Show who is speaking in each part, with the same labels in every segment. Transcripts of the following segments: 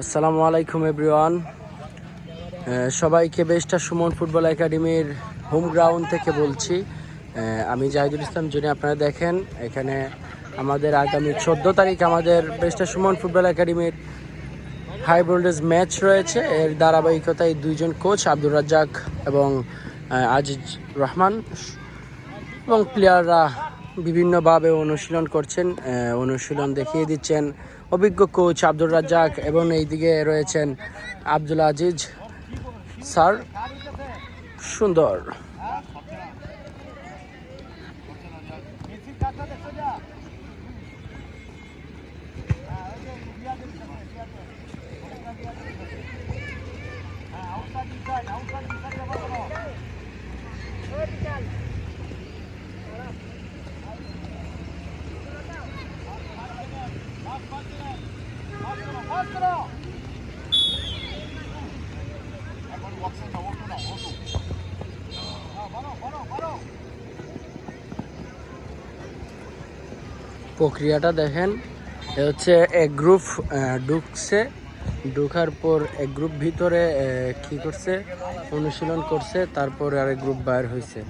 Speaker 1: আসসালামু আলাইকুম এভরিওয়ান সবাইকে বেস্টা সুমন ফুটবল একাডেমির হোম গ্রাউন্ড থেকে বলছি। আমি জাহিদুল ইসলাম যিনি আপনারা দেখেন, এখানে আমাদের আগামী চোদ্দ তারিখ আমাদের বেস্টা সুমন ফুটবল একাডেমির হাই ভোল্টেজ ম্যাচ রয়েছে। এর ধারাবাহিকতায় দুইজন কোচ আব্দুর রাজ্জাক এবং আজিজ রহমান এবং প্লেয়াররা বিভিন্নভাবে অনুশীলন করছেন অনুশীলন দেখিয়ে দিচ্ছেন অভিজ্ঞ কোচ আব্দুর রাজ্জাক এবং এইদিকে রয়েছেন আব্দুল আজিজ। স্যার, সুন্দর। প্রক্রিয়াটা দেখেন হচ্ছে এক গ্রুপ ঢুকছে। ঢুকার পর এক গ্রুপ ভিতরে কি করছে? অনুশীলন করছে, তারপর আরেক গ্রুপ বাইর হয়েছে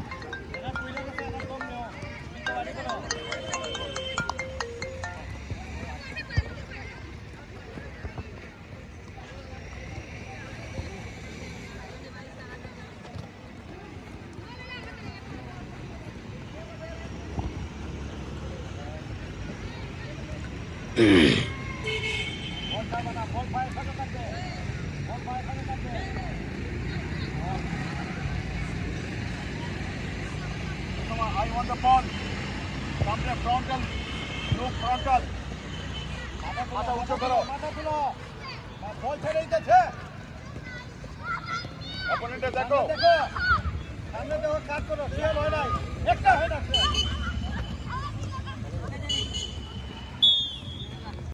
Speaker 2: I want the ball. Come there, frontal. Look frontal. মাথা উঁচু করো বল ছেড়ে দিতেছে অপোনেন্টে দেখো সামনে দেখো কাজ করো সে হয় নাই একটা হয় না